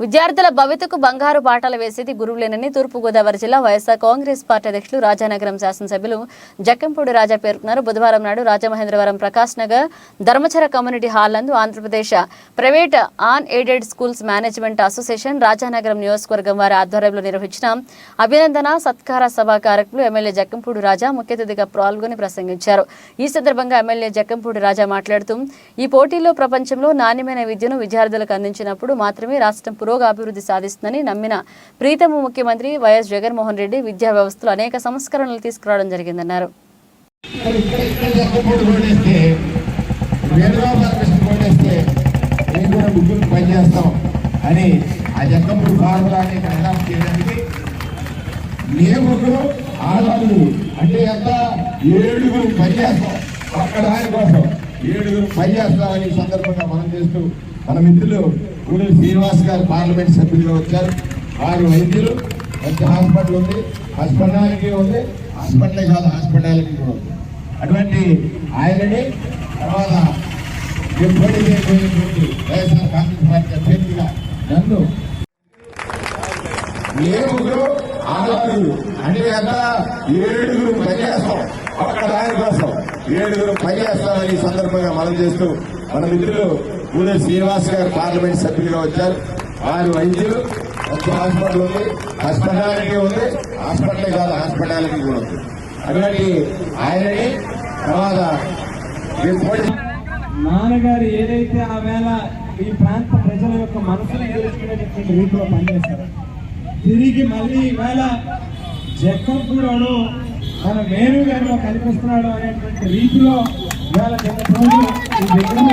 విద్యార్థుల భవితకు బంగారు బాటలు వేసేది గురువులేనని తూర్పుగోదావరి జిల్లా వైఎస్ఆర్ కాంగ్రెస్ పార్టీ అధ్యక్షులు రాజానగరం శాసనసభ్యులు జక్కంపూడి రాజా పేర్కొన్నారు. బుధవారం నాడు రాజమహేంద్రవరం ప్రకాష్ నగర్ ధర్మచర కమ్యూనిటీ హాల్ నందు Andhra Pradesh private unaided schools management association Rajanagaram నియోజకవర్గం వారి ఆధ్వర్యంలో నిర్వహించిన అభినందన సత్కార సభ కార్యక్రమంలో ఎమ్మెల్యే జక్కంపూడి రాజా ముఖ్య అతిథిగా పాల్గొని ప్రసంగించారు. ఈ సందర్భంగా ఎమ్మెల్యే జక్కంపూడి రాజా మాట్లాడుతూ ఈ పోటీలో ప్రపంచంలో నాణ్యమైన విద్యను విద్యార్థులకు అందించినప్పుడు మాత్రమే రాష్ట్రం పురోగాభివృద్ధి సాధిస్తుందని నమ్మిన ప్రీతమ ముఖ్యమంత్రి వైఎస్ జగన్మోహన్ రెడ్డి విద్యా వ్యవస్థలో అనేక సంస్కరణలు తీసుకురావడం జరిగిందన్నారు. అని ఆ ఫార్ములాని చేయడానికి ఆడవాళ్ళు అంటే ఎంత? ఏడుగురు పనిచేస్తాం ఒక్క దాని కోసం ఏడుగురు పనిచేస్తామని సందర్భంగా మనం చేస్తూ మన మిత్రులు గుడి శ్రీనివాస్ గారు పార్లమెంట్ సభ్యులుగా వచ్చారు. వారు వైద్యులు మంచి హాస్పిటల్ ఉంది హాస్పిటాలిటీ ఉంది హాస్పిటలే కాదు హాస్పిటాలిటీ కూడా ఉంది. అటువంటి ఆయనని తర్వాత డిప్యూటీ చేయబోయేటువంటి వైఎస్ఆర్ కాంగ్రెస్ పార్టీ అభ్యర్థిగా నన్ను ఏడుగురు ఆడవాళ్ళు అన్ని ఏడుగురు పనిచేస్తాం. ఒక్క దాని కోసం ఏడుగురు పనిచేస్తామని ఈ సందర్భంగా మనం చేస్తూ మన మిత్రులు పూడే శ్రీనివాస్ గారు పార్లమెంట్ సభ్యులుగా వచ్చారు. వారు వైద్యులు ఒక హాస్పిటల్ ఉంది హాస్పిటాలిటీ ఉంది హాస్పిటల్ కాదు హాస్పిటాలిటీ కూడా ఉంది. అటువంటి ఆయనని తర్వాత నాన్నగారు ఏదైతే ఆ వేళ ఈ ప్రాంత ప్రజల యొక్క మనసును గెలుచుకునేటటువంటి రీతిలో పనిచేశారు తిరిగి మళ్ళీ ఈవేళ జక్కంపూడోడు తన వేణు గారిలో కనిపిస్తున్నాడు అనేటువంటి రీతిలో ఇవాళ జగన్ ఈ విగ్రహం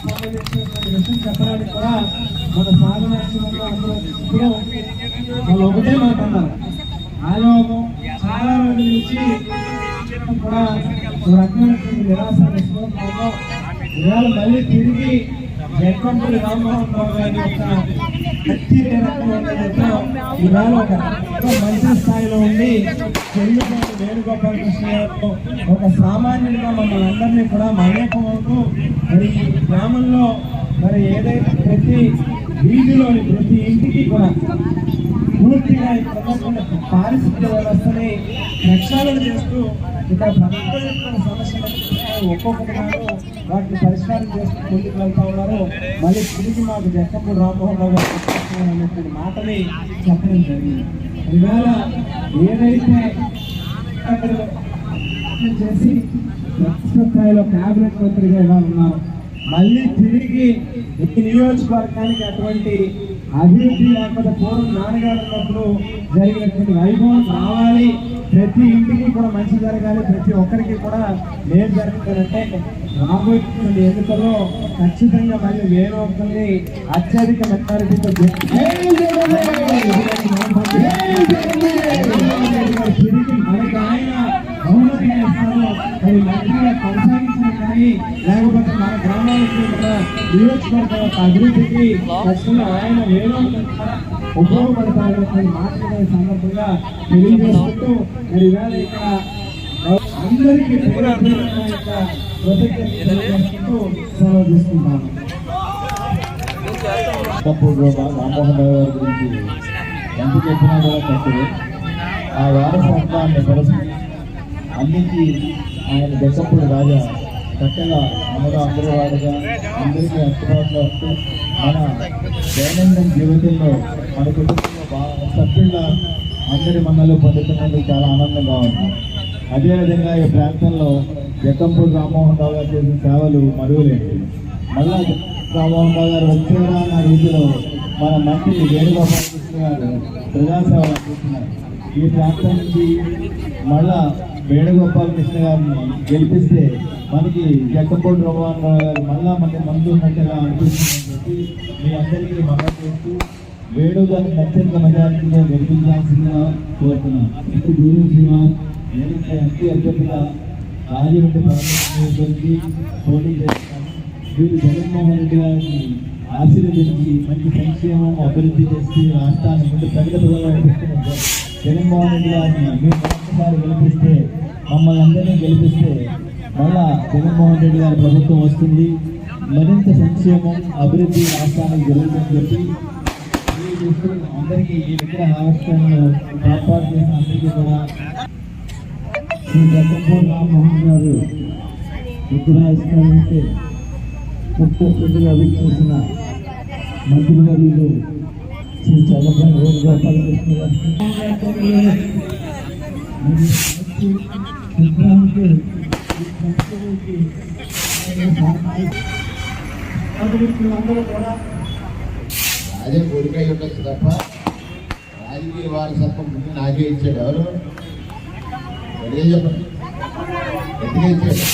సంబంధించినటువంటి విషయం చెప్పడానికి కూడా మన సాధనాక్షరంలో ఇప్పుడు వాళ్ళు ఒకటే మాట అన్నారు ఆలోకం చాలా రోజుల నుంచి కూడా రకమైనటువంటి నిరాశ ఇవాళ మళ్ళీ తిరిగి జగన్మోహన్ రామ్మోహన్ రావు గారి యొక్క గట్టి ఈవేళ ఒక ఒక మంచి స్థాయిలో ఉండి చెల్లిపోయిన వేణుగోపాల కృష్ణ గారు ఒక సామాన్యుడిగా మమ్మల్ని అందరినీ కూడా మనేకమవుతూ మరి ఈ గ్రామంలో మరి ఏదైతే ప్రతి వీధిలోని ప్రతి ఇంటికి కూడా పూర్తిగా ఇక్కడ ఉన్నటువంటి పారిశుద్ధ్య వ్యవస్థని ప్రక్షాళన చేస్తూ ఇక్కడ సమస్యలకు యొక్క వాటిని పరిష్కారం చేస్తూ ముందుకు వెళ్తా ఉన్నారు మళ్ళీ తిరిగి మాకు జక్కపూడి రామ్మోహన్ రావు గారు అనేటువంటి మాటని చెప్పడం జరిగింది ఇవాళ ఏదైతే అక్కడ చేసి రాష్ట్ర స్థాయిలో కేబినెట్ మంత్రిగా ఇలా ఉన్నారు మళ్ళీ తిరిగి ఈ నియోజకవర్గానికి అటువంటి అభివృద్ధి లేకపోతే పూర్వం నాన్నగారు ఉన్నప్పుడు జరిగినటువంటి వైభవం రావాలి ప్రతి ఇంటికి కూడా మంచి జరగాలి ప్రతి ఒక్కరికి కూడా మేలు జరుగుతుందంటే రాబోయేటువంటి ఎన్నికల్లో ఖచ్చితంగా మళ్ళీ వేరే ఒక్కరిని అత్యధిక మెజారిటీతో తిరిగి మనకి ఆయన బహుమతి ఇస్తారు మరి మంచిగా కొనసాగించడం కానీ లేకపోతే మన గ్రామాలకు నియోజకవర్గ అభివృద్ధికి ఖచ్చితంగా ఆయన వేరే ఉపయోగపడతారనే మాట్లాడే సందర్భంగా తెలియజేసుకుంటూ మరి ఇవాళ ఇక్కడ అందరికీ కృతజ్ఞతలు సెలవు తీసుకుంటాను అప్పుడు రామ్మోహన్ రావు గారి గురించి ఎంత చెప్పినా కూడా తక్కువే ఆ వారసత్వాన్ని పరిస్థితి అందించి ఆయన దశప్పుడు రాజా చక్కగా మనలో అందరి వాడుగా అందరికీ అందుబాటులో వస్తూ మన దైనందిన జీవితంలో మన కుటుంబంలో బాగా సభ్యుల అందరి మన్నలు పొందుతున్నందుకు చాలా ఆనందంగా ఉంది. అదేవిధంగా ఈ ప్రాంతంలో జక్కంపూడి రామ్మోహన్ రావు గారు చేసిన సేవలు మరువలేండి మళ్ళా రామ్మోహన్ రావు గారు వచ్చేరా అన్న రీతిలో మన మంత్రి వేణుగోపాల కృష్ణ గారు ప్రజాసేవ అందిస్తున్నారు. ఈ ప్రాంతం నుంచి మళ్ళా వేణుగోపాల కృష్ణ గారిని గెలిపిస్తే మనకి జక్కంపూడి రామ్మోహన్ రావు గారు మళ్ళా మళ్ళీ మందు ఉన్నట్టుగా అనిపిస్తుందని చెప్పి మీ అందరికీ మద్దతు చేస్తూ వేణు గారిని అత్యంత మెజారిటీగా గెలిపించాల్సిందిగా కోరుతున్నాను ఇప్పుడు గురు శ్రీనివాస్ నేను ఎంపీ అభ్యర్థిగా రాజమండ్రి ప్రాంతానికి పోటీ చేస్తున్నాను వీరు జగన్మోహన్ రెడ్డి గారిని ఆశీర్వదించి మంచి సంక్షేమం అభివృద్ధి చేసి రాష్ట్రాన్ని ముందు ప్రగతి పదంలో నడిపిస్తున్నారు జగన్మోహన్ రెడ్డి గారిని మీరు మరొకసారి గెలిపిస్తే మమ్మల్ని అందరినీ గెలిపిస్తే మళ్ళా జగన్మోహన్ రెడ్డి గారి ప్రభుత్వం వస్తుంది. మరింత సంక్షేమం అభివృద్ధి రాష్ట్రానికి జరుగుతుందని చెప్పి అందరికీ ఈ విగ్రహ ఆవిష్కరణను ఏర్పాటు చేసిన అందరికీ కూడా శ్రీ జగన్మోహన్ రామ్మోహన్ గారు విగ్రహావిష్కరణకి ముఖ్య అతిథిగా విచ్చేసిన మంత్రివర్యులు శ్రీ చల్లపల్లి వేణుగోపాలకృష్ణ గారికి రాజే కోరికై ఉండొచ్చు తప్ప రాజకీయ వారసత్వం ముందు నాకే ఇచ్చాడు ఎవరు? అదే చెప్పండి? ఎందుకే ఇచ్చాడు?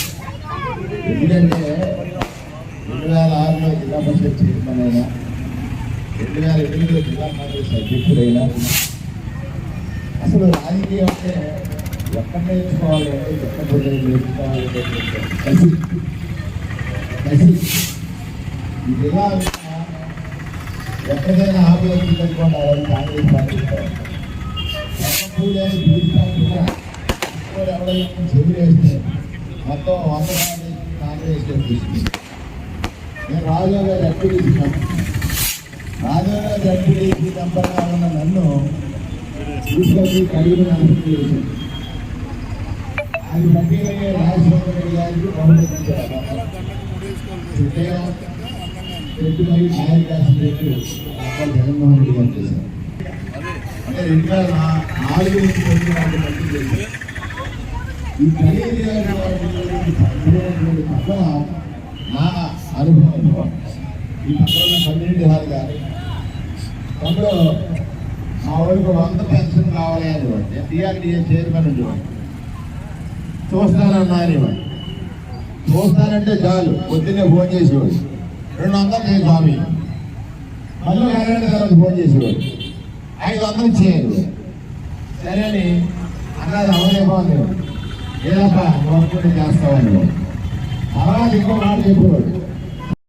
ఎందుకంటే రెండు వేల ఆరులో జిల్లా పరిషత్ చైర్మన్ అయినా రెండు వేల ఎనిమిదిలో జిల్లా కాంగ్రెస్ అధ్యక్షుడైనా అసలు రాజకీయం అంటే ఎక్కడ నేర్చుకోవాలి అంటే ఎక్కడ పోతే నేర్చుకోవాలి కసి కసి ఇది ఎలా ఎక్కడైనా ఆపులకు పెట్టుకోండి కాంగ్రెస్ పార్టీ పూజని పిలిచినట్టుగా ఇంకోటి ఎవరైనా చెవులు వేస్తే మొత్తం వంద మంది కాంగ్రెస్ నేను గారు ఎంపీడీసీ రాజు గారు ఎంపీడీసీ మెంబర్గా ఉన్న నన్ను తీసుకొచ్చి కడిగిన అనుకుంటున్నాను అది పట్టికలే రాజశేఖర రెడ్డి గారికి బహుమతించారు ఉదయం పెట్టుబడి నాయకాశం పెట్టి జగన్మోహన్ రెడ్డి గారు చేశారు అంటే రెండు వేల నా- నాలుగు నుంచి తొమ్మిది వాళ్ళు మధ్య చేశారు ఈ ఖరీదు వేల పదిహేను పక్కన నా అనుభవం ఈ పక్కన పన్నెండు హాలు కానీ అందులో మా వంద పెన్షన్ కావాలి అనేవాడు టీఆర్డీఏ చైర్మన్ ఉండేవాడు చూస్తానన్నారు చూస్తానంటే చాలు. పొద్దున్నే ఫోన్ చేసేవాడు. రెండు వందలు చేయి స్వామి. మళ్ళీ అరగంట తర్వాత ఫోన్ చేసేవాడు. ఐదు వందలు చేయరు సరే అని అన్నది అవలేమో ఏదప్పా? నువ్వు అనుకుంటే చేస్తావని తర్వాత ఇంకో మాట చెప్పేవాడు.